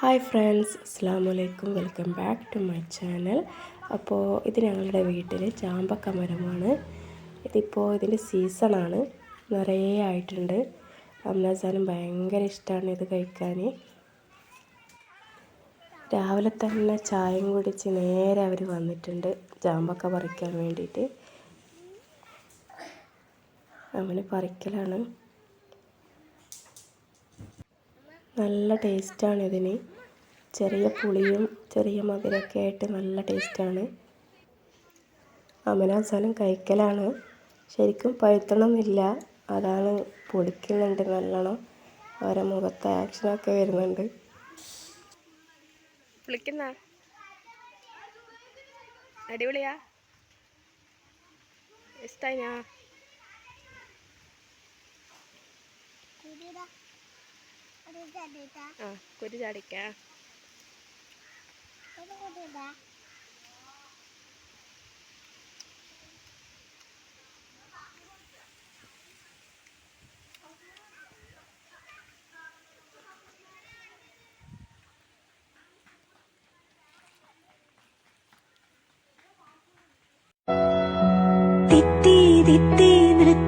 Hi friends അസ്സാമലൈക്കും welcome back to my channel. അപ്പോൾ ഇത് ഞങ്ങളുടെ വീട്ടിൽ ചാമ്പക്ക മരമാണ്. ഇതിപ്പോൾ ഇതിന്റെ സീസണാണ് നിറയെ ആയിട്ടുണ്ട്. അമ്മസാനും ഭയങ്കര ഇഷ്ടമാണ് ഇത് കഴിക്കാൻ. രാവിലെ തന്നെ ചായയും കുടിച്ച് നേരെ അവർ വന്നിട്ടുണ്ട് ചാമ്പക്ക പറിക്കാൻ വേണ്ടിയിട്ട്. അങ്ങനെ പറിക്കലാണ്. നല്ല ടേസ്റ്റാണ് ഇതിന്. ചെറിയ പുളിയും ചെറിയ മധുരമൊക്കെ ആയിട്ട് നല്ല ടേസ്റ്റാണ്. അമനാസാനം കഴിക്കലാണ്. ശരിക്കും പഴുത്തണമെന്നില്ല അതാണ് പൊളിക്കുന്നുണ്ട് നല്ലോണം. അവരെ മുഖത്ത് ആക്ഷനൊക്കെ വരുന്നുണ്ട്. വിളിക്കുന്ന അടിപൊളിയാ. ഇഷ്ടായി ഞാൻ ആ കുരു ചാടിക്ക തിത്തി തിത്തി നൃത്തം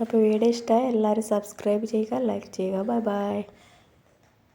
അപ്പോൾ വീഡിയോ ഇഷ്ടമായി എല്ലാവരും സബ്സ്ക്രൈബ് ചെയ്യുക ലൈക്ക് ചെയ്യുക. Bye bye